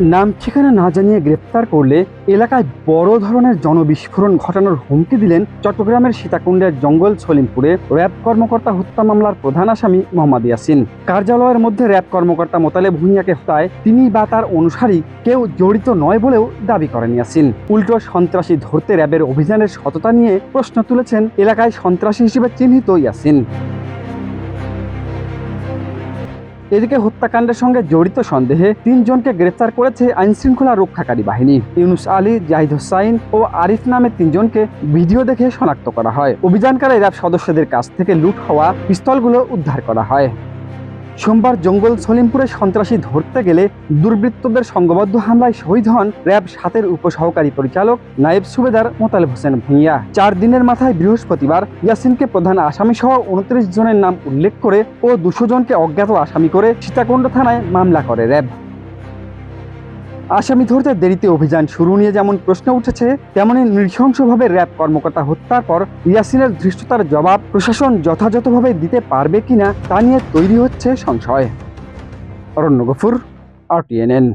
নাম ঠিকানা না জানিয়ে গ্রেপ্তার করলে এলাকায় বড় ধরনের জনবিস্ফোরণ ঘটানোর হুমকি দিলেন চট্টগ্রামের সীতাকুণ্ডের জঙ্গল সলিমপুরে র্যাব কর্মকর্তা হত্যা মামলার প্রধান আসামি মোহাম্মদ ইয়াসিন। কার্যালয়ের মধ্যে র্যাব কর্মকর্তা মোতালেব ভুঁইয়াকে হত্যায় তিনি বা তার অনুসারী কেউ জড়িত নয় বলেও দাবি করেন ইয়াসিন। উল্টো সন্ত্রাসী ধরতে র্যাবের অভিযানের সততা নিয়ে প্রশ্ন তুলেছেন এলাকায় সন্ত্রাসী হিসেবে চিহ্নিত ইয়াসিন। এদিকে হত্যাকাণ্ডের সঙ্গে জড়িত সন্দেহে তিনজনকে গ্রেফতার করেছে আইনশৃঙ্খলা রক্ষাকারী বাহিনী। ইউনুস আলী, জাহিদ হোসাইন ও আরিফ নামে তিনজনকে ভিডিও দেখে শনাক্ত করা হয়। অভিযানকালে র্যাব সদস্যদের কাছ থেকে লুট হওয়া পিস্তলগুলো উদ্ধার করা হয়। সোমবার জঙ্গল সলিমপুরে সন্ত্রাসী ধরতে গেলে দুর্বৃত্তদের সংঘবদ্ধ হামলায় শহীদ হন র্যাব সাতের উপসহকারী পরিচালক নায়েব সুবেদার মোতালেব হোসেন ভূঁইয়া। চার দিনের মাথায় বৃহস্পতিবার ইয়াসিনকে প্রধান আসামি সহ উনত্রিশ জনের নাম উল্লেখ করে ও দুশো জনকে অজ্ঞাত আসামি করে সীতাকুণ্ড থানায় মামলা করে র্যাব। আসামি ধরতে দেরিতে অভিযান শুরু নিয়ে যেমন প্রশ্ন উঠেছে, তেমনি নৃশংসভাবে র্যাব কর্মকর্তা হত্যার পর ইয়াসিনের ধৃষ্টতার জবাব প্রশাসন যথাযথভাবে দিতে পারবে কিনা তা নিয়ে তৈরি হচ্ছে সংশয়। অরণ্য গফুর আর টিএনএন